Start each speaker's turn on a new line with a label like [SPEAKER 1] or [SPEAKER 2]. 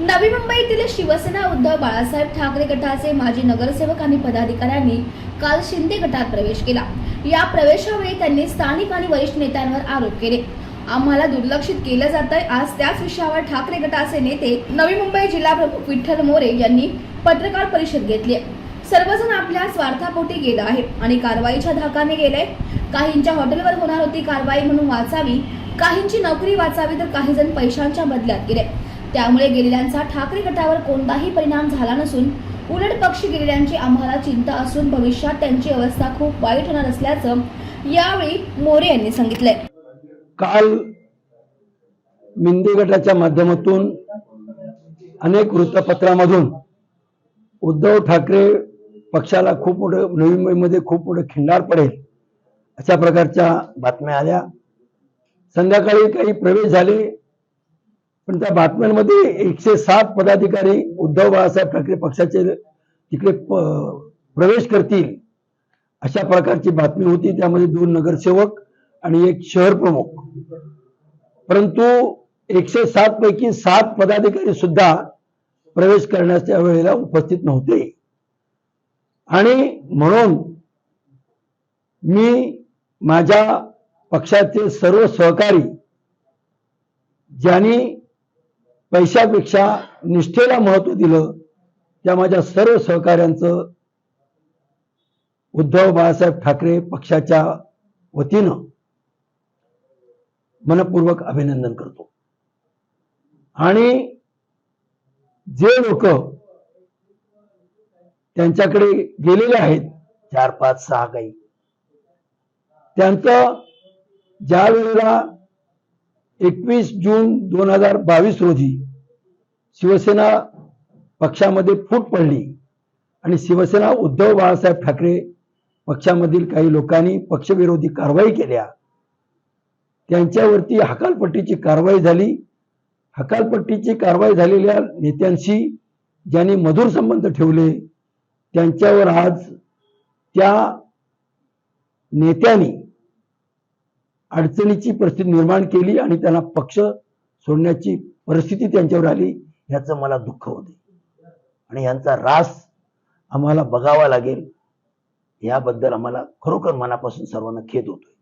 [SPEAKER 1] नवी मुंबईतील शिवसेना उद्धव बाळासाहेब ठाकरे गटाचे माजी नगरसेवक आणि पदाधिकाऱ्यांनी काल शिंदे गटात प्रवेश केला. या प्रवेशावेळी त्यांनी स्थानिक आणि वरिष्ठ नेत्यांवर आरोप केले. आम्हाला दुर्लक्षित केलं जात आहे आज त्याच विषयावर ठाकरे गटाचे नेते नवी मुंबई जिल्हा प्रमुख विठ्ठल मोरे यांनी पत्रकार परिषद घेतली आहे. सर्वजण आपल्या स्वार्थापोटी गेलं आहे आणि कारवाईच्या धाकाने गेले काहींच्या हॉटेलवर होणार होती कारवाई म्हणून वाचावी काहींची नोकरी वाचावी तर काही जण पैशांच्या बदल्यात गेले. त्यामुळे गेलेल्यांचा ठाकरे गटावर कोणताही परिणाम झाला नसून उलट पक्षी गेलेल्यांची आम्हाला चिंता असून भविष्यात त्यांची अवस्था खूप वाईट होणार असल्याचं यावेळी मोरे यांनी सांगितलंय.
[SPEAKER 2] काल मिंदे गटाच्या माध्यमातून अनेक वृत्तपत्रामधून उद्धव ठाकरे पक्षाला खूप मोठं नवी मुंबईमध्ये खूप मोठं खिंडार पडेल अशा प्रकारच्या बातम्या आल्या. संध्याकाळी काही प्रवेश झाले. पण त्या बातम्यांमध्ये एकशे सात पदाधिकारी उद्धव बाळासाहेब ठाकरे पक्षाचे तिकडे प- प्रवेश करतील अशा प्रकारची बातमी होती. त्यामध्ये दोन नगरसेवक आणि एक शहर प्रमुख. परंतु एकशे सात पैकी सात पदाधिकारी सुद्धा प्रवेश करण्याच्या वेळेला उपस्थित नव्हते. आणि म्हणून मी माझ्या पक्षाचे सर्व सहकारी ज्यांनी पैशापेक्षा निष्ठेला महत्त्व दिलं त्या माझ्या सर्व सहकाऱ्यांचं उद्धव बाळासाहेब ठाकरे पक्षाच्या वतीनं मनपूर्वक अभिनंदन करतो. आणि जे लोक त्यांच्याकडे गेलेले आहेत चार पाच सहा काही त्यांचं ज्या वेळेला एकवीस जून दोन हजार बावीस रोजी शिवसेना पक्षामध्ये फूट पडली आणि शिवसेना उद्धव बाळासाहेब ठाकरे पक्षामधील काही लोकांनी पक्षविरोधी कारवाई केल्या. त्यांच्यावरती हकालपट्टीची कारवाई झाली. हकालपट्टीची कारवाई झालेल्या नेत्यांशी ज्यांनी मधुर संबंध ठेवले त्यांच्यावर आज त्या नेत्यांनी अडचणीची परिस्थिती निर्माण केली आणि त्यांना पक्ष सोडण्याची परिस्थिती त्यांच्यावर आली याचं मला दुःख होते. आणि यांचा रास आम्हाला बघावा लागेल याबद्दल आम्हाला खरोखर मनापासून सर्वांना खेद होतोय.